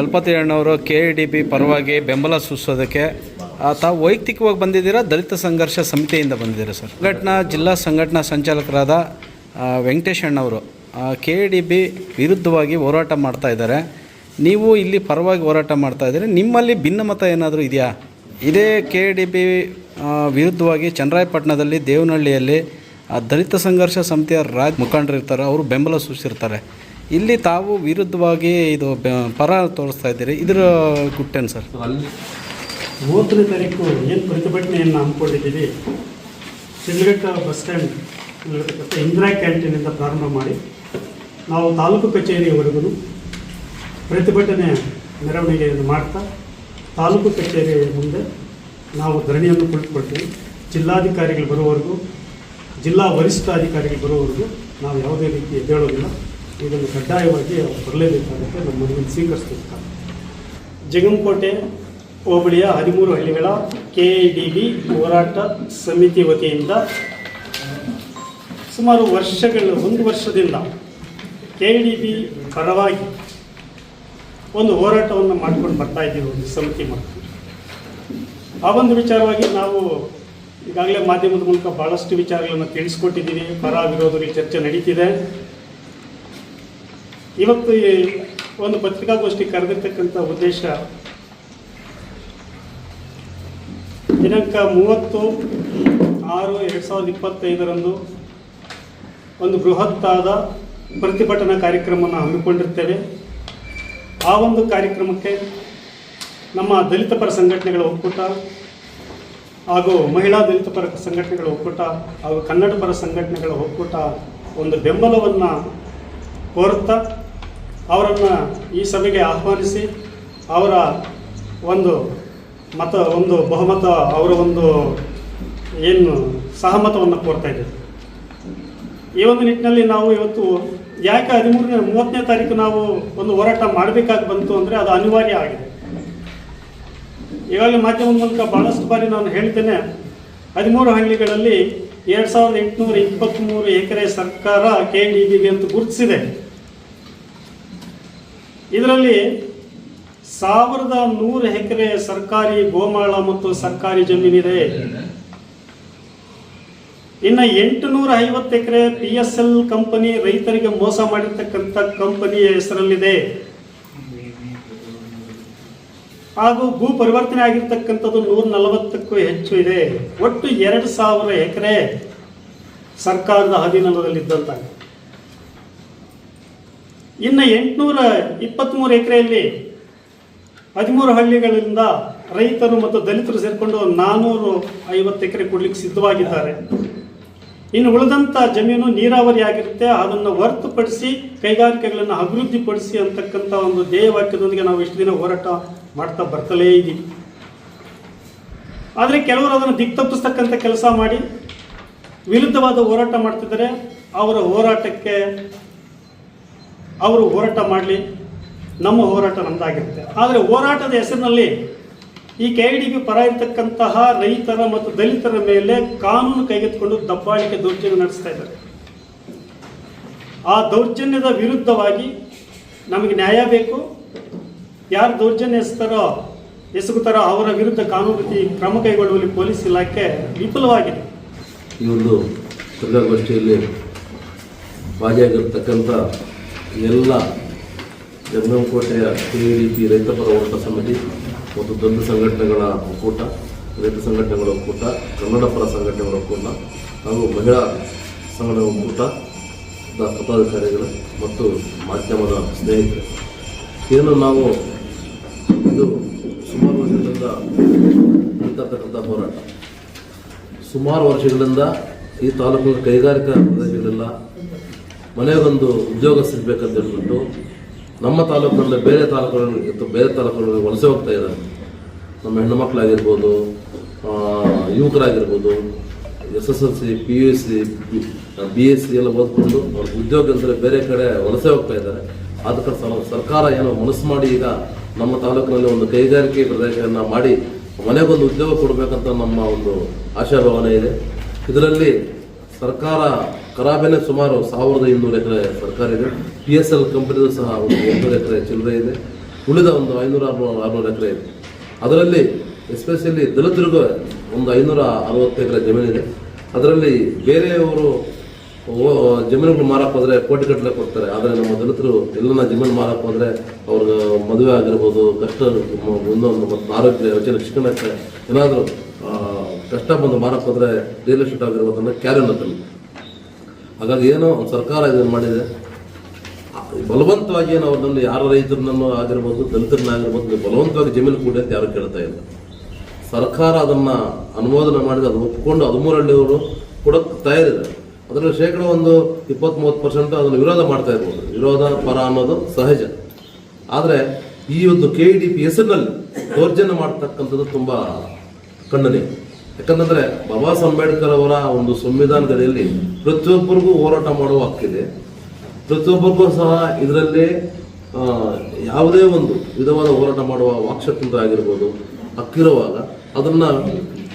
ಚಲಪತಿ ಅಣ್ಣವರು K A D B ಪರವಾಗಿ ಬೆಂಬಲ ಸೂಚಿಸೋದಕ್ಕೆ ತಾವು ವೈಯಕ್ತಿಕವಾಗಿ ಬಂದಿದ್ದೀರಾ, ದಲಿತ ಸಂಘರ್ಷ ಸಮಿತಿಯಿಂದ ಬಂದಿದ್ದೀರಾ ಸರ್? ಸಂಘಟನಾ, ಜಿಲ್ಲಾ ಸಂಘಟನಾ ಸಂಚಾಲಕರಾದ ವೆಂಕಟೇಶ್ ಅಣ್ಣವರು ಕೆ ಎ ಡಿ ಬಿ ವಿರುದ್ಧವಾಗಿ ಹೋರಾಟ ಮಾಡ್ತಾ ಇದ್ದಾರೆ. ನೀವು ಇಲ್ಲಿ ಪರವಾಗಿ ಹೋರಾಟ ಮಾಡ್ತಾ ಇದ್ದೀರಿ. ನಿಮ್ಮಲ್ಲಿ ಭಿನ್ನಮತ ಏನಾದರೂ ಇದೆಯಾ? ಇದೇ ಕೆ ಎ ಡಿ ಬಿ ವಿರುದ್ಧವಾಗಿ ಚನ್ನರಾಯಪಟ್ಟಣದಲ್ಲಿ ದೇವನಹಳ್ಳಿಯಲ್ಲಿ ದಲಿತ ಸಂಘರ್ಷ ಸಮಿತಿಯ ರಾಜ್ ಮುಖಂಡರಿರ್ತಾರೆ, ಅವರು ಬೆಂಬಲ ಸೂಚಿಸಿರ್ತಾರೆ ಇಲ್ಲಿ ತಾವು ವಿರುದ್ಧವಾಗಿ ಇದು ಪರ ತೋರಿಸ್ತಾ ಇದ್ದೀರಿ. ಇದರ ಗುಟ್ಟೇನು ಸರ್? ಅಲ್ಲಿ ಮೂವತ್ತನೇ ತಾರೀಕು ಏನು ಪ್ರತಿಭಟನೆಯನ್ನು ಹಮ್ಮಿಕೊಂಡಿದ್ದೀವಿ. ಶಿಡ್ಲಘಟ್ಟ ಬಸ್ ಸ್ಟ್ಯಾಂಡ್ ಇರತಕ್ಕಂಥ ಇಂದಿರಾ ಕ್ಯಾಂಟೀನಿಂದ ಪ್ರಾರಂಭ ಮಾಡಿ ನಾವು ತಾಲೂಕು ಕಚೇರಿಯವರೆಗೂ ಪ್ರತಿಭಟನೆ ಮೆರವಣಿಗೆಯನ್ನು ಮಾಡ್ತಾ ತಾಲೂಕು ಕಚೇರಿ ಮುಂದೆ ನಾವು ಧರಣಿಯನ್ನು ಕುಳಿತುಕೊಳ್ತೀವಿ. ಜಿಲ್ಲಾಧಿಕಾರಿಗಳು ಬರುವವರೆಗೂ, ಜಿಲ್ಲಾ ವರಿಷ್ಠಾಧಿಕಾರಿಗಳು ಬರುವವರೆಗೂ ನಾವು ಯಾವುದೇ ರೀತಿ ಎದ್ದೇಳೋದಿಲ್ಲ. ಇದನ್ನು ಕಡ್ಡಾಯವಾಗಿ ಅವ್ರು ಬರಲೇಬೇಕಾಗುತ್ತೆ ನಮ್ಮ ಮನವಿಯನ್ನು ಸ್ವೀಕರಿಸಬೇಕಾಗುತ್ತೆ ಜಗಂಕೋಟೆ ಹೋಬಳಿಯ ಹದಿಮೂರು ಹಳ್ಳಿಗಳ ಕೆ ಡಿ ಬಿ ಹೋರಾಟ ಸಮಿತಿ ವತಿಯಿಂದ ಸುಮಾರು ವರ್ಷಗಳು, ಒಂದು ವರ್ಷದಿಂದ ಕೆ ಡಿ ಬಿ ಪರವಾಗಿ ಒಂದು ಹೋರಾಟವನ್ನು ಮಾಡ್ಕೊಂಡು ಬರ್ತಾ ಇದ್ದೀವಿ, ಒಂದು ಸಮಿತಿ ಮಾಡ್ಕೊಂಡು. ಆ ಒಂದು ವಿಚಾರವಾಗಿ ನಾವು ಈಗಾಗಲೇ ಮಾಧ್ಯಮದ ಮೂಲಕ ಭಾಳಷ್ಟು ವಿಚಾರಗಳನ್ನು ತಿಳಿಸ್ಕೊಟ್ಟಿದ್ದೀವಿ. ಪರ ವಿರೋಧದಲ್ಲಿ ಚರ್ಚೆ ನಡೀತಿದೆ. ಇವತ್ತು ಈ ಒಂದು ಪತ್ರಿಕಾಗೋಷ್ಠಿ ಕರೆದಿರ್ತಕ್ಕಂಥ ಉದ್ದೇಶ ದಿನಾಂಕ ಮೂವತ್ತು ಆರು ಎರಡು ಸಾವಿರದ ಇಪ್ಪತ್ತೈದರಂದು ಒಂದು ಬೃಹತ್ತಾದ ಪ್ರತಿಭಟನಾ ಕಾರ್ಯಕ್ರಮವನ್ನು ಹಮ್ಮಿಕೊಂಡಿರ್ತೇವೆ. ಆ ಒಂದು ಕಾರ್ಯಕ್ರಮಕ್ಕೆ ನಮ್ಮ ದಲಿತ ಪರ ಸಂಘಟನೆಗಳ ಒಕ್ಕೂಟ ಹಾಗೂ ಮಹಿಳಾ ದಲಿತ ಪರ ಸಂಘಟನೆಗಳ ಒಕ್ಕೂಟ ಹಾಗೂ ಕನ್ನಡ ಪರ ಸಂಘಟನೆಗಳ ಒಕ್ಕೂಟ ಒಂದು ಬೆಂಬಲವನ್ನು ಕೋರುತ್ತಾ ಅವರನ್ನು ಈ ಸಭೆಗೆ ಆಹ್ವಾನಿಸಿ ಅವರ ಒಂದು ಮತ, ಒಂದು ಬಹುಮತ, ಅವರ ಒಂದು ಏನು ಸಹಮತವನ್ನು ಕೋರ್ತಾ ಇದ್ದೇವೆ. ಈ ಒಂದು ನಿಟ್ಟಿನಲ್ಲಿ ನಾವು ಇವತ್ತು ಯಾಕೆ ಹದಿಮೂರನೇ, ಮೂವತ್ತನೇ ತಾರೀಕು ನಾವು ಒಂದು ಹೋರಾಟ ಮಾಡಬೇಕಾಗಿ ಬಂತು ಅಂದರೆ ಅದು ಅನಿವಾರ್ಯ ಆಗಿದೆ. ಈಗಾಗಲೇ ಮಾಧ್ಯಮದ ಮೂಲಕ ಭಾಳಷ್ಟು ಬಾರಿ ನಾನು ಹೇಳ್ತೇನೆ, ಹದಿಮೂರು ಹಳ್ಳಿಗಳಲ್ಲಿ ಎರಡು ಸಾವಿರದ ಎಂಟುನೂರ ಇಪ್ಪತ್ತ್ಮೂರು ಎಕರೆ ಸರ್ಕಾರ ಕೆ ಡಿ ಬಿಗೆ ಅಂತ ಗುರುತಿಸಿದೆ. ಇದರಲ್ಲಿ ಸಾವಿರದ ನೂರು ಎಕರೆ ಸರ್ಕಾರಿ ಗೋಮಾಳ ಮತ್ತು ಸರ್ಕಾರಿ ಜಮೀನಿದೆ. ಇನ್ನು ಎಂಟುನೂರ ಐವತ್ತು acre P S L company ರೈತರಿಗೆ ಮೋಸ ಮಾಡಿರ್ತಕ್ಕಂಥ ಕಂಪನಿಯ ಹೆಸರಲ್ಲಿದೆ. ಹಾಗೂ ಭೂ ಪರಿವರ್ತನೆ ಆಗಿರ್ತಕ್ಕಂಥದ್ದು ನೂರ ನಲವತ್ತಕ್ಕೂ ಹೆಚ್ಚು ಇದೆ. ಒಟ್ಟು ಎರಡು ಸಾವಿರ ಎಕರೆ ಸರ್ಕಾರದ ಅಧೀನದಲ್ಲಿದ್ದಂತಾಗಿದೆ ಇನ್ನು ಎಂಟುನೂರ ಇಪ್ಪತ್ತ್ಮೂರು ಎಕರೆಯಲ್ಲಿ ಹದಿಮೂರು ಹಳ್ಳಿಗಳಿಂದ ರೈತರು ಮತ್ತು ದಲಿತರು ಸೇರಿಕೊಂಡು ನಾನ್ನೂರು ಐವತ್ತು ಎಕರೆ ಕೊಡ್ಲಿಕ್ಕೆ ಸಿದ್ಧವಾಗಿದ್ದಾರೆ. ಇನ್ನು ಉಳಿದಂಥ ಜಮೀನು ನೀರಾವರಿ ಆಗಿರುತ್ತೆ. ಅದನ್ನು ಹೊರತುಪಡಿಸಿ ಕೈಗಾರಿಕೆಗಳನ್ನು ಅಭಿವೃದ್ಧಿಪಡಿಸಿ ಅಂತಕ್ಕಂಥ ಒಂದು ಧ್ಯೇಯವಾಕ್ಯದೊಂದಿಗೆ ನಾವು ಎಷ್ಟು ದಿನ ಹೋರಾಟ ಮಾಡ್ತಾ ಬರ್ತಲೇ ಇದ್ದೀವಿ. ಆದರೆ ಕೆಲವರು ಅದನ್ನು ದಿಕ್ತಪ್ಪಿಸ್ತಕ್ಕಂಥ ಕೆಲಸ ಮಾಡಿ ವಿರುದ್ಧವಾದ ಹೋರಾಟ ಮಾಡ್ತಿದ್ದಾರೆ. ಅವರ ಹೋರಾಟಕ್ಕೆ ಅವರು ಹೋರಾಟ ಮಾಡಲಿ. ನಮ್ಮ ಹೋರಾಟ ನಮ್ಮದಾಗಿರುತ್ತೆ ಆದರೆ ಹೋರಾಟದ ಹೆಸರಿನಲ್ಲಿ ಈ ಕೆ ಡಿ ಪರ ಇರತಕ್ಕಂತಹ ರೈತರ ಮತ್ತು ದಲಿತರ ಮೇಲೆ ಕಾನೂನು ಕೈಗೆತ್ತಿಕೊಂಡು ದಬ್ಬಾಳಿಕೆ ದೌರ್ಜನ್ಯ ನಡೆಸ್ತಾ ಇದ್ದಾರೆ. ಆ ದೌರ್ಜನ್ಯದ ವಿರುದ್ಧವಾಗಿ ನಮಗೆ ನ್ಯಾಯ ಬೇಕು. ಯಾರು ದೌರ್ಜನ್ಯ ಎಸ್ತಾರೋ, ಎಸಗುತ್ತಾರೋ ಅವರ ವಿರುದ್ಧ ಕಾನೂನು ರೀತಿ ಕ್ರಮ ಕೈಗೊಳ್ಳುವಲ್ಲಿ ಪೊಲೀಸ್ ಇಲಾಖೆ ವಿಫಲವಾಗಿದೆ. ಈ ಒಂದು ಪತ್ರಿಕಾಗೋಷ್ಠಿಯಲ್ಲಿ ಭಾಗಿಯಾಗಿರ್ತಕ್ಕಂಥ ಎಲ್ಲ ಕೋಟೆಯ ತಿರುವಿ ರೀತಿ ರೈತಪರ ಹೋರಾಟ ಸಮಿತಿ ಮತ್ತು ದೊಡ್ಡ ಸಂಘಟನೆಗಳ ಒಕ್ಕೂಟ, ರೈತ ಸಂಘಟನೆಗಳ ಒಕ್ಕೂಟ, ಕನ್ನಡ ಪರ ಸಂಘಟನೆಗಳ ಒಕ್ಕೂಟ ಹಾಗೂ ಮಹಿಳಾ ಸಂಘಟನೆ ಒಕ್ಕೂಟ ಪದಾಧಿಕಾರಿಗಳು ಮತ್ತು ಮಾಧ್ಯಮದ ಸ್ನೇಹಿತರು. ಇದನ್ನು ನಾವು ಇದು ಸುಮಾರು ವರ್ಷಗಳಿಂದ ನಡೀತಕ್ಕಂಥ ಹೋರಾಟ. ಸುಮಾರು ವರ್ಷಗಳಿಂದ ಈ ತಾಲೂಕಿನ ಕೈಗಾರಿಕಾ ಪ್ರದೇಶಗಳೆಲ್ಲ ಮನೆಗೊಂದು ಉದ್ಯೋಗ ಸಿಗಬೇಕಂತ ಹೇಳ್ಬಿಟ್ಟು ನಮ್ಮ ತಾಲೂಕಿನಲ್ಲಿ ಬೇರೆ ತಾಲೂಕುಗಳಲ್ಲಿ ಅಥವಾ ಬೇರೆ ತಾಲೂಕುಗಳಲ್ಲಿ ವಲಸೆ ಹೋಗ್ತಾ ಇದ್ದಾರೆ. ನಮ್ಮ ಹೆಣ್ಣು ಮಕ್ಕಳಾಗಿರ್ಬೋದು ಯುವಕರಾಗಿರ್ಬೋದು, S S L C, P U C, B S C ಎಲ್ಲ ಓದ್ಕೊಂಡು ಅವ್ರಿಗೆ ಉದ್ಯೋಗ ಅಂದರೆ ಬೇರೆ ಕಡೆ ವಲಸೆ ಹೋಗ್ತಾ ಇದ್ದಾರೆ. ಅದಕ್ಕೆ ಸರ್ಕಾರ ಏನೋ ಮನಸ್ಸು ಮಾಡಿ ಈಗ ನಮ್ಮ ತಾಲೂಕಿನಲ್ಲಿ ಒಂದು ಕೈಗಾರಿಕೆ ಪ್ರದೇಶವನ್ನು ಮಾಡಿ ಮನೆಗೊಂದು ಉದ್ಯೋಗ ಕೊಡಬೇಕಂತ ನಮ್ಮ ಒಂದು ಆಶಾಭಾವನೆ ಇದೆ. ಇದರಲ್ಲಿ ಸರ್ಕಾರ ಕರಾಬೆನೆ ಸುಮಾರು ಸಾವಿರದ ಇನ್ನೂರು ಎಕರೆ ಸರ್ಕಾರ ಇದೆ. ಪಿ ಎಸ್ ಎಲ್ ಕಂಪನಿದು ಸಹ ಒಂದು ಎಂಟುನೂರು ಎಕರೆ ಚಿಲ್ಲರೆ ಇದೆ. ಉಳಿದ ಒಂದು ಐನೂರ ಆರುನೂರು ಆರುನೂರು ಎಕರೆ ಇದೆ. ಅದರಲ್ಲಿ ಎಸ್ಪೆಷಲಿ ದಲಿತರಿಗೂ ಒಂದು ಐನೂರ ಅರವತ್ತು ಎಕರೆ ಜಮೀನಿದೆ ಅದರಲ್ಲಿ ಬೇರೆಯವರು ಜಮೀನುಗಳು ಮಾರಕ್ಕೆ ಹೋದರೆ ಕೋಟಿ ಕಟ್ಟಲೆ ಕೊಡ್ತಾರೆ. ಆದರೆ ನಮ್ಮ ದಲಿತರು ಎಲ್ಲನ ಜಮೀನು ಮಾರಕ್ಕೆ ಹೋದರೆ ಅವ್ರಿಗೆ ಮದುವೆ ಆಗಿರ್ಬೋದು, ಕಷ್ಟ ಒಂದೊಂದು ಮತ್ತು ಆರೋಗ್ಯ ಯೋಚನೆ ಶಿಕ್ಷಣಕ್ಕೆ ಏನಾದರೂ ಕಷ್ಟ ಬಂದು ಮಾರಕ್ಕೆ ಹೋದರೆ ರಿಯಲ್ ಎಸ್ಟೇಟ್ ಆಗಿರ್ಬೋದನ್ನು ಕ್ಯಾರಿ ಅನ್ನೋದನ್ನು ಹಾಗಾಗಿ ಏನೋ ಒಂದು ಸರ್ಕಾರ ಇದನ್ನು ಮಾಡಿದೆ. ಬಲವಂತವಾಗಿ ಏನು ಅವ್ರನ್ನ ಯಾರ ರೈತರನ್ನೂ ಆಗಿರ್ಬೋದು ದಲಿತರನ್ನಾಗಿರ್ಬೋದು ಬಲವಂತವಾಗಿ ಜಮೀನು ಕೊಡಿ ಅಂತ ಯಾರು ಕೇಳ್ತಾ ಇಲ್ಲ. ಸರ್ಕಾರ ಅದನ್ನ ಅನುಮೋದನೆ ಮಾಡಿದ, ಅದು ಒಪ್ಪಿಕೊಂಡು ಹದಿಮೂರು ಹಳ್ಳಿಯವರು ಕೊಡೋಕ್ಕೆ ತಯಾರಿದೆ ಅದರಲ್ಲಿ ಶೇಕಡ ಒಂದು ಇಪ್ಪತ್ತ್ ಮೂವತ್ತು ಪರ್ಸೆಂಟ್ ಅದನ್ನು ವಿರೋಧ ಮಾಡ್ತಾ ಇರ್ಬೋದು. ವಿರೋಧ, ಪರ ಅನ್ನೋದು ಸಹಜ. ಆದರೆ ಈ ಒಂದು ಕೆ ಇ ಡಿ ಪಿ ಹೆಸರಿನಲ್ಲಿ ದೌರ್ಜನ್ಯ ಮಾಡ್ತಕ್ಕಂಥದ್ದು ತುಂಬ ಖಂಡನೀಯ. ಯಾಕಂತಂದ್ರೆ ಬಾಬಾ ಅಂಬೇಡ್ಕರ್ ಅವರ ಒಂದು ಸಂವಿಧಾನದಲ್ಲಿ ಪ್ರತಿಯೊಬ್ಬರಿಗೂ ಹೋರಾಟ ಮಾಡುವ ಹಕ್ಕಿದೆ ಪ್ರತಿಯೊಬ್ಬರಿಗೂ ಸಹ ಇದರಲ್ಲಿ ಯಾವುದೇ ಒಂದು ವಿಧವಾದ ಹೋರಾಟ ಮಾಡುವ ವಾಕ್ಸ್ವತಂತ್ರ ಆಗಿರ್ಬೋದು, ಹಕ್ಕಿರುವಾಗ ಅದನ್ನ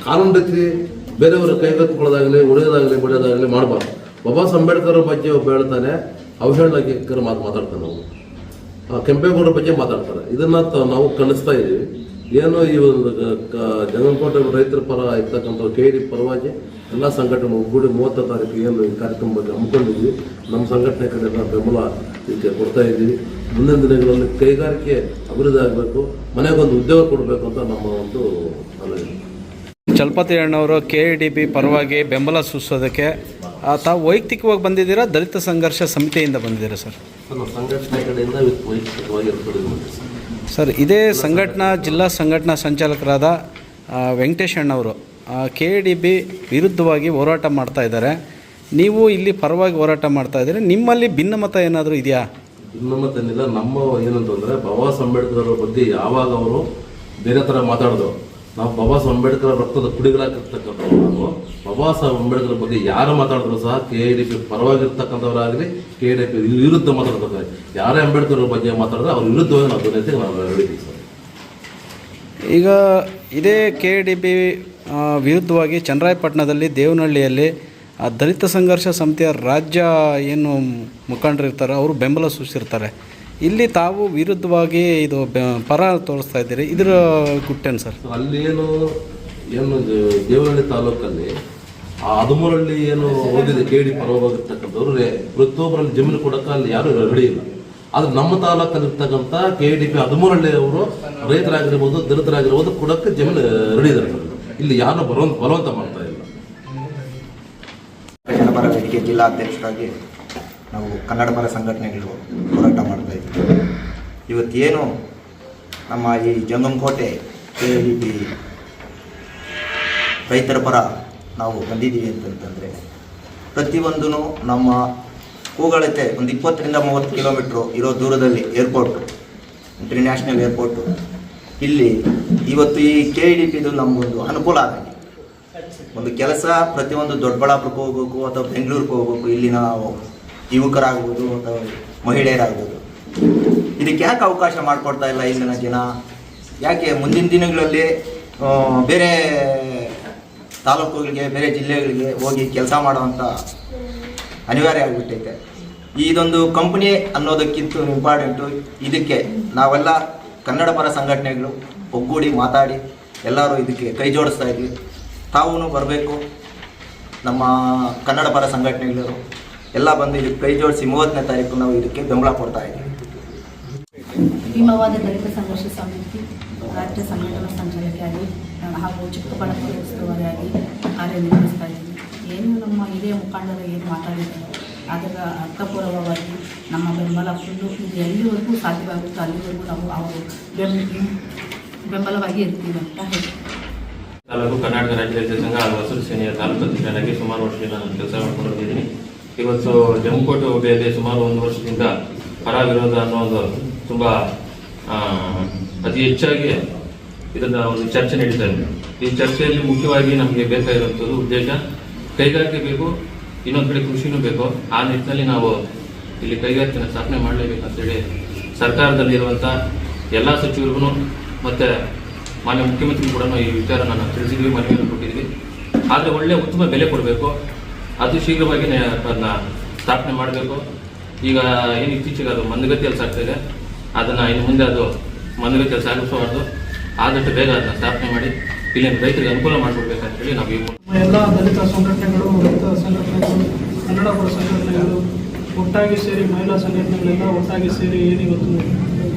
ಕಾನೂನು ರೀತಿ ಬೇರೆಯವರ ಕೈಗೆತ್ತಿಕೊಳ್ಳೋದಾಗಲಿ ಉಳಿಯೋದಾಗಲಿ ಬಿಡೋದಾಗಲಿ ಮಾಡಬಾರ್ದು. ಬಾಬಾ ಅಂಬೇಡ್ಕರ್ ಬಗ್ಗೆ ಒಬ್ಬ ಹೇಳ್ತಾನೆ ಅವಹೇಳನಕ್ಕೆ ಮಾತು ಮಾತಾಡ್ತಾನೆ ನಾವು ಕೆಂಪೇಗೌಡರ ಬಗ್ಗೆ ಮಾತಾಡ್ತಾರೆ. ಇದನ್ನ ನಾವು ಖಂಡಿಸ್ತಾ ಇದ್ದೀವಿ. ಏನು ಈ ಒಂದು ಜಂಗಮಕೋಟೆ ರೈತರ ಪರ ಇರ್ತಕ್ಕಂಥ ಕೆ ಡಿ ಪರವಾಗಿ ಎಲ್ಲ ಸಂಘಟನೆ ಒಗ್ಗೂಡಿ ಮೂವತ್ತ ತಾರೀಕು ಏನು ಈ ಕಾರ್ಯಕ್ರಮ ಬಗ್ಗೆ ಹಮ್ಮಿಕೊಂಡಿದ್ವಿ. ನಮ್ಮ ಸಂಘಟನೆ ಕಡೆಯಿಂದ ಬೆಂಬಲ ಇದಕ್ಕೆ ಕೊಡ್ತಾ ಇದ್ದೀವಿ. ಮುಂದಿನ ದಿನಗಳಲ್ಲಿ ಕೈಗಾರಿಕೆ ಅಭಿವೃದ್ಧಿ ಆಗಬೇಕು ಮನೆಗೊಂದು ಉದ್ಯೋಗ ಕೊಡಬೇಕು ಅಂತ ನಮ್ಮ ಒಂದು ಮನವಿ. ಚಲಪತಿ ಅಣ್ಣವರು ಕೆ ಡಿ ಬಿ ಪರವಾಗಿ ಬೆಂಬಲ ಸೂಚಿಸೋದಕ್ಕೆ ಆ, ತಾವು ವೈಯಕ್ತಿಕವಾಗಿ ಬಂದಿದ್ದೀರಾ ದಲಿತ ಸಂಘರ್ಷ ಸಮಿತಿಯಿಂದ ಬಂದಿದ್ದೀರಾ ಸರ್? ನಮ್ಮ ಸಂಘಟನೆ ಕಡೆಯಿಂದ ವೈಯಕ್ತಿಕವಾಗಿ ಸರ್. ಸರ್, ಇದೇ ಸಂಘಟನಾ, ಜಿಲ್ಲಾ ಸಂಘಟನಾ ಸಂಚಾಲಕರಾದ ವೆಂಕಟೇಶ್ ಅಣ್ಣವರು. ಕೆ ಡಿ ಬಿ ವಿರುದ್ಧವಾಗಿ ಹೋರಾಟ ಮಾಡ್ತಾ ಇದ್ದಾರೆ. ನೀವು ಇಲ್ಲಿ ಪರವಾಗಿ ಹೋರಾಟ ಮಾಡ್ತಾ ಇದ್ದೀರಿ. ನಿಮ್ಮಲ್ಲಿ ಭಿನ್ನಮತ ಏನಾದರೂ ಇದೆಯಾ? ಭಿನ್ನಮತೇನಿಲ್ಲ ನಮ್ಮ ಏನಂತಂದರೆ, ಬಾಬಾ ಅಂಬೇಡ್ಕರ್ ಬಗ್ಗೆ ಯಾವಾಗ ಅವರು ಬೇರೆ ಥರ ಮಾತಾಡಿದ್ರು. ನಾವು ಬಾಬಾ ಸಾಹೇಬ್ ಅಂಬೇಡ್ಕರ್ ರಕ್ತದ ಕುಡಿಗಳಾಗಿರ್ತಕ್ಕಂಥವ್ರು ನಾವು. ಬಾಬಾ ಸಾಹೇಬ್ ಅಂಬೇಡ್ಕರ್ ಬಗ್ಗೆ ಯಾರು ಮಾತಾಡಿದ್ರು ಸಹ ಕೆ ಡಿ ಪಿ ಪರವಾಗಿರ್ತಕ್ಕಂಥವರಾಗಲಿ ಕೆ ಡಿ ಪಿ ವಿರುದ್ಧ ಮಾತಾಡ್ತಾರೆ ಯಾರೇ ಅಂಬೇಡ್ಕರ್ ಬಗ್ಗೆ ಮಾತಾಡಿದ್ರೆ ಅವ್ರ ವಿರುದ್ಧವಾಗಿ ನಾವು ಧ್ವನಿಯತೆ ನಾವು ಹೇಳಿದ್ದೀವಿ ಸರ್. ಈಗ ಇದೇ ಕೆ ಡಿ ಪಿ ವಿರುದ್ಧವಾಗಿ ಚನ್ನರಾಯಪಟ್ಟಣದಲ್ಲಿ ದೇವನಹಳ್ಳಿಯಲ್ಲಿ, ಆ, ದಲಿತ ಸಂಘರ್ಷ ಸಮಿತಿಯ ರಾಜ್ಯ ಏನು ಮುಖಂಡರಿರ್ತಾರೆ ಅವರು ಬೆಂಬಲ ಸೂಚಿಸಿರ್ತಾರೆ. ಇಲ್ಲಿ ತಾವು ವಿರುದ್ಧವಾಗಿ ಇದು ಪರ ತೋರಿಸ್ತಾ ಇದ್ದೀರಿ. ಇದರ ಗುಟ್ಟೇನು ಸರ್? ಅಲ್ಲಿ ಏನು ಏನು ದೇವರಹಳ್ಳಿ ದೇವನಹಳ್ಳಿ ತಾಲೂಕಲ್ಲಿ ಆ ಹದಿಮೂರಲ್ಲಿ ಏನು ಓದಿದೆ ಕೆ ಡಿ ಪರವಾಗಿರ್ತಕ್ಕಂಥವ್ರು ಪ್ರತಿಯೊಬ್ಬರಲ್ಲಿ ಜಮೀನು ಕೊಡಕ್ಕೆ ಅಲ್ಲಿ ಯಾರು ರೆಡಿ ಇಲ್ಲ. ಆದ್ರೆ ನಮ್ಮ ತಾಲೂಕಲ್ಲಿ ಇರ್ತಕ್ಕಂಥ ಕೆ ಡಿ ಪಿ ಹದಿಮೂರಲ್ಲಿ ಅವರು ರೈತರಾಗಿರ್ಬೋದು ದಲಿತರಾಗಿರ್ಬೋದು ಕೊಡಕ್ಕೆ ಜಮೀನು ರೆಡಿ ಇದ್ದಾರೆ ಇಲ್ಲಿ ಯಾರು ಬಲವಂತ ಬಲವಂತ ಮಾಡ್ತಾ ಇಲ್ಲ. ಜಿಲ್ಲಾಧ್ಯಕ್ಷರಾಗಿ ನಾವು ಕನ್ನಡ ಪರ ಸಂಘಟನೆಗಳು ಹೋರಾಟ ಮಾಡ್ತಾ ಇದ್ದೀವಿ. ಇವತ್ತೇನು ನಮ್ಮ ಈ ಜಂಗಮಕೋಟೆ ಕೆ ಡಿ ಪಿ ರೈತರ ಪರ ನಾವು ಬಂದಿದ್ದೀವಿ ಅಂತಂತಂದರೆ ಪ್ರತಿಯೊಂದೂ ನಮ್ಮ ಕೂಗಳತೆ ಒಂದು ಇಪ್ಪತ್ತರಿಂದ ಮೂವತ್ತು ಕಿಲೋಮೀಟ್ರು ಇರೋ ದೂರದಲ್ಲಿ ಏರ್ಪೋರ್ಟು ಇಂಟರ್ನ್ಯಾಷನಲ್ ಏರ್ಪೋರ್ಟು ಇಲ್ಲಿ ಇವತ್ತು ಈ ಕೆ ಇ ಡಿ ಪಿದು ನಮಗೊಂದು ಅನುಕೂಲ ಆಗಿದೆ. ಒಂದು ಕೆಲಸ ಪ್ರತಿಯೊಂದು ದೊಡ್ಡಬಳ್ಳಾಪುರಕ್ಕೆ ಹೋಗಬೇಕು ಅಥವಾ ಬೆಂಗಳೂರಿಗೆ ಹೋಗ್ಬೇಕು, ಇಲ್ಲಿನ ಯುವಕರಾಗ್ಬೋದು ಅಥವಾ ಮಹಿಳೆಯರಾಗ್ಬೋದು ಇದಕ್ಕೆ ಯಾಕೆ ಅವಕಾಶ ಮಾಡಿಕೊಡ್ತಾ ಇಲ್ಲ ಈಗಿನ ಜನ? ಯಾಕೆ ಮುಂದಿನ ದಿನಗಳಲ್ಲಿ ಬೇರೆ ತಾಲೂಕುಗಳಿಗೆ, ಬೇರೆ ಜಿಲ್ಲೆಗಳಿಗೆ ಹೋಗಿ ಕೆಲಸ ಮಾಡುವಂಥ ಅನಿವಾರ್ಯ ಆಗಿಬಿಟ್ಟೈತೆ. ಇದೊಂದು ಕಂಪನಿ ಅನ್ನೋದಕ್ಕಿಂತ ಇಂಪಾರ್ಟೆಂಟು. ಇದಕ್ಕೆ ನಾವೆಲ್ಲ ಕನ್ನಡ ಪರ ಸಂಘಟನೆಗಳು ಒಗ್ಗೂಡಿ ಮಾತಾಡಿ ಎಲ್ಲರೂ ಇದಕ್ಕೆ ಕೈ ಜೋಡಿಸ್ತಾ ಇದ್ವಿ. ತಾವೂ ಬರಬೇಕು. ನಮ್ಮ ಕನ್ನಡ ಪರ ಸಂಘಟನೆಗಳು ಎಲ್ಲ ಬಂದು ಇದಕ್ಕೆ ಕೈ ಜೋಡಿಸಿ ಮೂವತ್ತನೇ ತಾರೀಕು ನಾವು ಇದಕ್ಕೆ ಬೆಂಬಲ ಕೊಡ್ತಾ ಇದ್ದೀವಿ. ಭೀಮವಾದ ದಲಿತ ಸಂಘರ್ಷ ಸಮಿತಿ ರಾಜ್ಯ ಸಂಘಟನಾ ಸಂಚಾಲಕಿಯಾಗಿ ಹಾಗೂ ಚಿಕ್ಕಬಳ್ಳಾಪುರ ಉಸ್ತುವಾರಿಯಾಗಿ ಕಾರ್ಯನಿರ್ವಹಿಸ್ತಾ ಇದ್ದೀವಿ. ಏನು ನಮ್ಮ ಹಿರಿಯ ಮುಖಂಡರು ಏನು ಮಾತಾಡಿದ್ದಾರೆ ಅದರ ಅರ್ಥಪೂರ್ವವಾಗಿ ನಮ್ಮ ಬೆಂಬಲ ಫುಲ್ಲು ಇದು ಎಲ್ಲಿವರೆಗೂ ಸಾಧ್ಯವಾಗುತ್ತೋ ಅಲ್ಲಿವರೆಗೂ ನಾವು ಅವರು ಬೆಂಬಲವಾಗಿ ಇರ್ತೀವಿ ಅಂತ ಹೇಳಿ. ತಾಲೂಕು ಕರ್ನಾಟಕ ರಾಜ್ಯ ರೈತ ಸಂಘ ಹಾಗೂ ಹಸಿರು ಸೇನೆಯ ತಾಲೂಕು ಅಧ್ಯಕ್ಷರಾಗಿ ಸುಮಾರು ವರ್ಷದಿಂದ ನಾನು ಕೆಲಸ ಮಾಡ್ಕೊಂಡು ಬಂದಿದ್ದೀನಿ. ಇವತ್ತು ಜಮ್ಮಕೋಟೆ ಹೋಬಳಿಯಲ್ಲಿ ಸುಮಾರು ಒಂದು ವರ್ಷದಿಂದ ಪರ ಅನ್ನೋ ಒಂದು ತುಂಬ ಅತಿ ಹೆಚ್ಚಾಗಿ ಇದನ್ನ ಒಂದು ಚರ್ಚೆ ನಡೀತಾ ಇದೆ. ಈ ಚರ್ಚೆಯಲ್ಲಿ ಮುಖ್ಯವಾಗಿ ನಮಗೆ ಬೇಕಾಗಿರುವಂಥದ್ದು ಉದ್ದೇಶ, ಕೈಗಾರಿಕೆ ಬೇಕು, ಇನ್ನೊಂದು ಕಡೆ ಕೃಷಿನೂ ಬೇಕು. ಆ ನಿಟ್ಟಿನಲ್ಲಿ ನಾವು ಇಲ್ಲಿ ಕೈಗಾರಿಕೆನ ಸ್ಥಾಪನೆ ಮಾಡಲೇಬೇಕಂತೇಳಿ ಸರ್ಕಾರದಲ್ಲಿರುವಂಥ ಎಲ್ಲ ಸಚಿವರಿಗೂ ಮತ್ತು ಮಾನ್ಯ ಮುಖ್ಯಮಂತ್ರಿ ಕೂಡ ಈ ವಿಚಾರ ನಾನು ತಿಳಿಸಿದ್ವಿ, ಮನವಿಯನ್ನು ಕೊಟ್ಟಿದ್ವಿ. ಆದರೆ ಒಳ್ಳೆ ಉತ್ತಮ ಬೆಲೆ ಕೊಡಬೇಕು. ಅದು ಶೀಘ್ರವಾಗಿ ಅದನ್ನ ಸ್ಥಾಪನೆ ಮಾಡಬೇಕು. ಈಗ ಏನು ಇತ್ತೀಚೆಗೆ ಅದು ಮಂದಗತಿಯಲ್ಲಿ ಸಾಗ್ತಿದೆ ಅದನ್ನು ಇನ್ನು ಮುಂದೆ ಅದು ಮಂದಗತಿಯಲ್ಲಿ ಸಾಗಿಸಬಾರ್ದು. ಆದಷ್ಟು ಬೇಗ ಅದನ್ನು ಸ್ಥಾಪನೆ ಮಾಡಿ, ಇಲ್ಲಿನ ರೈತರಿಗೆ ಅನುಕೂಲ ಮಾಡಿಕೊಡ್ಬೇಕಂತ ಹೇಳಿ ನಾವು ಎಲ್ಲ ದಲಿತ ಸಂಘಟನೆಗಳು, ರೈತ ಸಂಘಟನೆಗಳು, ಕನ್ನಡ ಪರ ಸಂಘಟನೆಗಳು ಒಟ್ಟಾಗಿ ಸೇರಿ ಮಹಿಳಾ ಸಂಘಟನೆಗಳೆಲ್ಲ ಒಟ್ಟಾಗಿ ಸೇರಿ ಏನಿವತ್ತು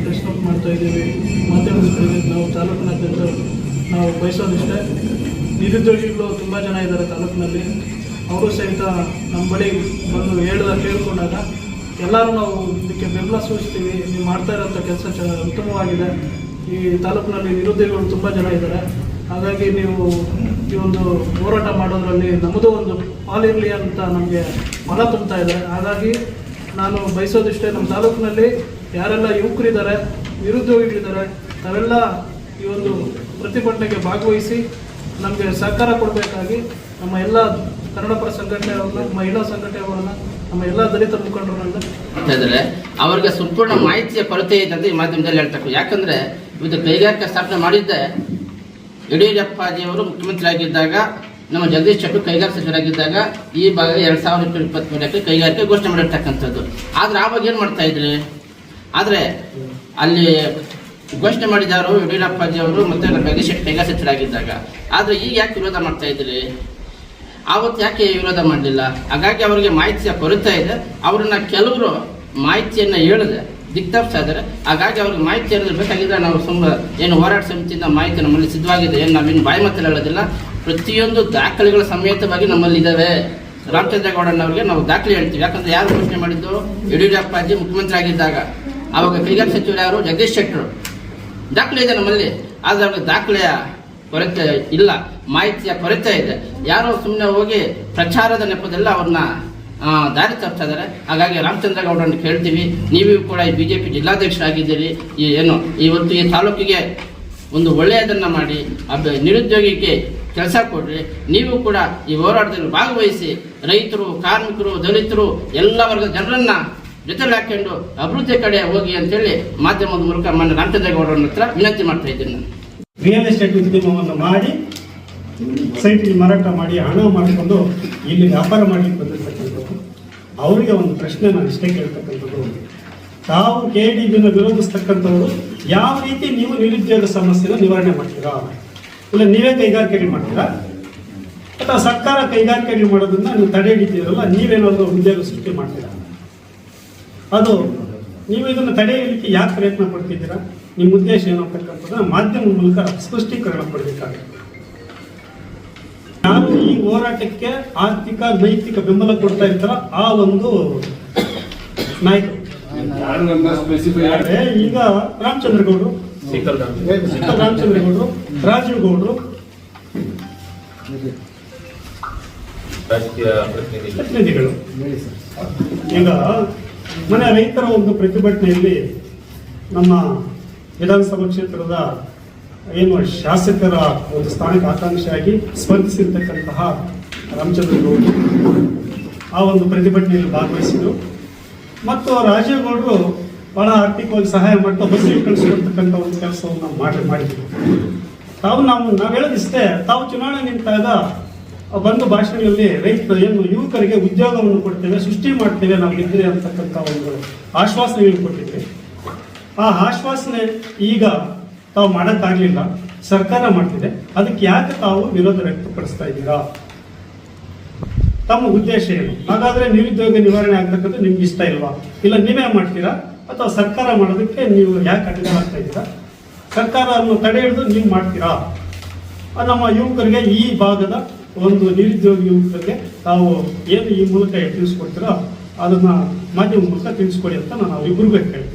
ಪ್ರೆಸ್ ಔಟ್ ಮಾಡ್ತಾ ಇದ್ದೀವಿ ಮಾಧ್ಯಮದಲ್ಲಿ ನಾವು ತಾಲೂಕಿನಾದ್ಯಂತ ನಾವು ಬಯಸೋದಿಷ್ಟೇ. ನಿರುದ್ಯೋಗಿಗಳು ತುಂಬ ಜನ ಇದ್ದಾರೆ ತಾಲೂಕಿನಲ್ಲಿ. ಅವರು ಸಹಿತ ನಮ್ಮ ಬಳಿ ಬಂದು ಹೇಳ್ದ ಕೇಳಿಕೊಂಡಾಗ, ಎಲ್ಲರೂ ನಾವು ಇದಕ್ಕೆ ಬೆಂಬಲ ಸೂಚಿಸ್ತೀವಿ. ನೀವು ಮಾಡ್ತಾ ಇರೋಂಥ ಕೆಲಸ ಚ ಉತ್ತಮವಾಗಿದೆ. ಈ ತಾಲೂಕಿನಲ್ಲಿ ನಿರುದ್ಯೋಗಿಗಳು ತುಂಬ ಜನ ಇದ್ದಾರೆ. ಹಾಗಾಗಿ ನೀವು ಈ ಒಂದು ಹೋರಾಟ ಮಾಡೋದ್ರಲ್ಲಿ ನಮ್ಮದು ಒಂದು ಪಾಲಿರಲಿ ಅಂತ ನಮಗೆ ಮನ ತುಂಬ್ತಾ ಇದೆ. ಹಾಗಾಗಿ ನಾನು ಬಯಸೋದಿಷ್ಟೇ ನಮ್ಮ ತಾಲೂಕಿನಲ್ಲಿ ಯಾರೆಲ್ಲ ಯುವಕರಿದ್ದಾರೆ, ನಿರುದ್ಯೋಗಿಗಳಿದ್ದಾರೆ, ತಾವೆಲ್ಲ ಈ ಒಂದು ಪ್ರತಿಭಟನೆಗೆ ಭಾಗವಹಿಸಿ ನಮಗೆ ಸಹಕಾರ ಕೊಡಬೇಕಾಗಿ ನಮ್ಮ ಎಲ್ಲ ಕನ್ನಡಪರ ಸಂಘಟನೆಗಳನ್ನ ಮಹಿಳಾ ಸಂಘಟನೆಗಳನ್ನ ನಮ್ಮ ಎಲ್ಲ ದಲಿತ ಮುಖಂಡರನ್ನ. ಇದ್ದಾರೆ ಅವರಿಗೆ ಸಂಪೂರ್ಣ ಮಾಹಿತಿಯ ಕೊರತೆ ಇದೆ ಅಂತ ಈ ಮಾಧ್ಯಮದಲ್ಲಿ ಹೇಳ್ತಾರೆ. ಯಾಕಂದ್ರೆ ಇದು ಕೈಗಾರಿಕಾ ಸ್ಥಾಪನೆ ಮಾಡಿದ್ದೆ ಯಡಿಯೂರಪ್ಪಾಜಿಯವರು ಮುಖ್ಯಮಂತ್ರಿ ಆಗಿದ್ದಾಗ ನಮ್ಮ ಜಗದೀಶ್ ಶೆಟ್ಟರ್ ಕೈಗಾರಿಕಾ ಸಚಿವರಾಗಿದ್ದಾಗ, ಈ ಭಾಗ ಎರಡ್ ಸಾವಿರದ ಇಪ್ಪತ್ತ್ಮೂರಕ್ಕೆ ಕೈಗಾರಿಕೆ ಘೋಷಣೆ ಮಾಡಿರ್ತಕ್ಕಂಥದ್ದು. ಆದ್ರೆ ಆವಾಗ ಏನು ಮಾಡ್ತಾ ಇದ್ರಿ? ಆದರೆ ಅಲ್ಲಿ ಘೋಷಣೆ ಮಾಡಿದವರು ಯಡಿಯೂರಪ್ಪಾಜಿ ಅವರು ಮತ್ತೆ ನಮ್ಮ ಜಗದೀಶ್ ಶೆಟ್ಟರ್ ಕೈಗಾರಿಕಾ ಸಚಿವರಾಗಿದ್ದಾಗ. ಆದರೆ ಈಗ ಯಾಕೆ ವಿರೋಧ ಮಾಡ್ತಾ ಇದ್ರಿ? ಆವತ್ತು ಯಾಕೆ ವಿರೋಧ ಮಾಡಲಿಲ್ಲ? ಹಾಗಾಗಿ ಅವರಿಗೆ ಮಾಹಿತಿಯ ಕೊರತೆ ಇದೆ. ಅವ್ರನ್ನ ಕೆಲವರು ಮಾಹಿತಿಯನ್ನು ಹೇಳಿದೆ ಆದರೆ ಹಾಗಾಗಿ ಅವ್ರಿಗೆ ಮಾಹಿತಿ ಹೇಳಿದ್ರೆ ಬೇಕಾಗಿದ್ರೆ ನಾವು ತುಂಬ ಏನು ಹೋರಾಟ ಸಮಿತಿಯಿಂದ ಮಾಹಿತಿ ನಮ್ಮಲ್ಲಿ ಸಿದ್ಧವಾಗಿದೆ ಏನು ನಾವೇನು ಬಾಯಿ ಮಾತಲ್ಲಿ ಹೇಳೋದಿಲ್ಲ. ಪ್ರತಿಯೊಂದು ದಾಖಲೆಗಳ ಸಮೇತವಾಗಿ ನಮ್ಮಲ್ಲಿ ಇದ್ದಾವೆ ಅವರಿಗೆ ನಾವು ದಾಖಲೆ ಹೇಳ್ತೀವಿ. ಯಾಕಂದ್ರೆ ಯಾರು ಘೋಷಣೆ ಮಾಡಿದ್ದು? ಯಡಿಯೂರಪ್ಪಾಜಿ ಮುಖ್ಯಮಂತ್ರಿ ಆಗಿದ್ದಾಗ. ಆವಾಗ ಕೈಗಾರಿಕಾ ಸಚಿವರು ಯಾರು? ಜಗದೀಶ್ ಶೆಟ್ಟರು. ದಾಖಲೆ ಇದೆ ನಮ್ಮಲ್ಲಿ. ಆದರೆ ಅವ್ರಿಗೆ ದಾಖಲೆಯ ಕೊರತೆ ಇಲ್ಲ, ಮಾಹಿತಿಯ ಕೊರತೆ ಇದೆ. ಯಾರೋ ಸುಮ್ಮನೆ ಹೋಗಿ ಪ್ರಚಾರದ ನೆಪದಲ್ಲಿ ಅವ್ರನ್ನ ದಾರಿ ತಪ್ಪಿಸ್ತಾ ಹಾಗಾಗಿ ರಾಮಚಂದ್ರ ಗೌಡರನ್ನು ಕೇಳ್ತೀವಿ. ನೀವು ಕೂಡ ಈ ಬಿ ಜೆ ಪಿ ಜಿಲ್ಲಾಧ್ಯಕ್ಷರಾಗಿದ್ದೀರಿ. ಈ ಏನು, ಇವತ್ತು ಈ ತಾಲೂಕಿಗೆ ಒಂದು ಒಳ್ಳೆಯದನ್ನು ಮಾಡಿ ಅಬ್ಬ ನಿರುದ್ಯೋಗಿಗೆ ಕೆಲಸ ಕೊಡ್ರಿ. ನೀವು ಕೂಡ ಈ ಹೋರಾಟದಲ್ಲಿ ಭಾಗವಹಿಸಿ, ರೈತರು, ಕಾರ್ಮಿಕರು, ದಲಿತರು, ಎಲ್ಲ ವರ್ಗದ ಜನರನ್ನು ಜೊತೆಲಿ ಹಾಕೊಂಡು ಅಭಿವೃದ್ಧಿ ಕಡೆ ಹೋಗಿ ಅಂತೇಳಿ ಮಾಧ್ಯಮದ ಮೂಲಕ ಮಾನ್ಯ ರಾಮಚಂದ್ರ ಗೌಡರನ್ನ ಹತ್ರ ವಿನಂತಿ ಮಾಡ್ತಾ ಇದ್ದೀನಿ ನಾನು. ರಿಯಲ್ ಎಸ್ಟೇಟ್ ಉದ್ಯಮವನ್ನು ಮಾಡಿ, ಸೈಟಿಗೆ ಮಾರಾಟ ಮಾಡಿ, ಹಣ ಮಾಡಿಕೊಂಡು ಇಲ್ಲಿ ವ್ಯಾಪಾರ ಮಾಡಲಿಕ್ಕೆ ಬಂದಿರ್ತಕ್ಕಂಥದ್ದು, ಅವರಿಗೆ ಒಂದು ಪ್ರಶ್ನೆ ನಾನು ಇಷ್ಟೇ ಕೇಳ್ತಕ್ಕಂಥದ್ದು. ತಾವು ಕೆ ಡಿ ಬಿನ ವಿರೋಧಿಸ್ತಕ್ಕಂಥವ್ರು, ಯಾವ ರೀತಿ ನೀವು ನಿರುದ್ಯೋಗ ಸಮಸ್ಯೆನ ನಿವಾರಣೆ ಮಾಡ್ತೀರಾ? ಇಲ್ಲ, ನೀವೇ ಕೈಗಾರಿಕೆಗಳು ಮಾಡ್ತೀರಾ? ಅಥವಾ ಸರ್ಕಾರ ಕೈಗಾರಿಕೆಗಳು ಮಾಡೋದನ್ನ ನೀವು ತಡೆ ಹಿಡಿತೀರಲ್ಲ, ನೀವೇನಾದರೂ ಉದ್ಯೋಗ ಸೃಷ್ಟಿ ಮಾಡ್ತೀರಾ? ಅದು, ನೀವು ಇದನ್ನು ತಡೆ ಹಿಡಿಲಿಕ್ಕೆ ಯಾಕೆ ಪ್ರಯತ್ನ ಪಡ್ತಿದ್ದೀರಾ? ನಿಮ್ಮ ಉದ್ದೇಶ ಏನಾಗ್ತಕ್ಕಂಥದ್ದು ಮಾಧ್ಯಮದ ಮೂಲಕ ಸ್ಪಷ್ಟೀಕರಣ ಪಡಬೇಕಾಗುತ್ತೆ ನಾನು ಈ ಹೋರಾಟಕ್ಕೆ ಆರ್ಥಿಕ ನೈತಿಕ ಬೆಂಬಲ ಕೊಡ್ತಾ ಇರ್ತಾರ ಆ ಒಂದು ನಾಯಕ ಈಗ ರಾಮಚಂದ್ರ ಗೌಡ್ರು ರಾಮಚಂದ್ರ ಗೌಡ್ರು ರಾಜೀವ್ ಗೌಡ್ರು ಪ್ರತಿನಿಧಿಗಳು. ಈಗ ಮನೆ ರೈತರ ಒಂದು ಪ್ರತಿಭಟನೆಯಲ್ಲಿ ನಮ್ಮ ವಿಧಾನಸಭಾ ಕ್ಷೇತ್ರದ ಏನು ಶಾಸಕರ ಒಂದು ಸ್ಥಾನಕ್ಕೆ ಆಕಾಂಕ್ಷೆಯಾಗಿ ಸ್ಪರ್ಧಿಸಿರ್ತಕ್ಕಂತಹ ರಾಮಚಂದ್ರಗೌಡರು ಆ ಒಂದು ಪ್ರತಿಭಟನೆಯಲ್ಲಿ ಭಾಗವಹಿಸಿದರು. ಮತ್ತು ರಾಜೇಗೌಡರು ಗೌಡರು ಬಹಳ ಆರ್ಥಿಕವಾಗಿ ಸಹಾಯ ಮಾಡ್ತಾ ಬಸ್ ಕಳಿಸಿಕೊಡ್ತಕ್ಕಂಥ ಒಂದು ಕೆಲಸವನ್ನು ಮಾಡಿ ಮಾಡಿದ್ರು. ತಾವು ನಾವು ನಾವು ತಾವು ಚುನಾವಣೆ ನಿಂತಾಗ ಬಂದು ಭಾಷಣಗಳಲ್ಲಿ ರೈತರು ಏನು ಯುವಕರಿಗೆ ಉದ್ಯೋಗವನ್ನು ಕೊಡ್ತೇವೆ, ಸೃಷ್ಟಿ ಮಾಡ್ತೇವೆ, ನಾವು ಗೆದ್ದರೆ ಅಂತಕ್ಕಂಥ ಒಂದು ಆಶ್ವಾಸನೆ ಕೊಟ್ಟಿದ್ವಿ. ಆ ಆಶ್ವಾಸನೆ ಈಗ ತಾವು ಮಾಡೋಕ್ಕಾಗಲಿಲ್ಲ. ಸರ್ಕಾರ ಮಾಡ್ತಿದೆ. ಅದಕ್ಕೆ ಯಾಕೆ ತಾವು ವಿರೋಧ ವ್ಯಕ್ತಪಡಿಸ್ತಾ ಇದ್ದೀರಾ? ತಮ್ಮ ಉದ್ದೇಶ ಏನು? ಹಾಗಾದ್ರೆ ನಿರುದ್ಯೋಗ ನಿವಾರಣೆ ಆಗ್ತಕ್ಕಂಥ ನಿಮ್ಗೆ ಇಷ್ಟ ಇಲ್ವಾ? ಇಲ್ಲ ನೀವೇ ಮಾಡ್ತೀರಾ? ಅಥವಾ ಸರ್ಕಾರ ಮಾಡೋದಕ್ಕೆ ನೀವು ಯಾಕೆ ಅಡ್ಡ ಮಾಡ್ತಾ ಇದ್ದೀರಾ? ಸರ್ಕಾರವನ್ನು ತಡೆ ಹಿಡಿದು ನೀವು ಮಾಡ್ತೀರಾ? ನಮ್ಮ ಯುವಕರಿಗೆ ಈ ಭಾಗದ ಒಂದು ನಿರುದ್ಯೋಗ ಯುವಕರಿಗೆ ತಾವು ಏನು ಈ ಮೂಲಕ ತಿಳಿಸ್ಕೊಡ್ತೀರೋ ಅದನ್ನ ಮಾಧ್ಯಮ ಮೂಲಕ ತಿಳಿಸ್ಕೊಡಿ ಅಂತ ನಾನು ಇಬ್ಬರಿಗೂ ಹೇಳ್ತೇನೆ.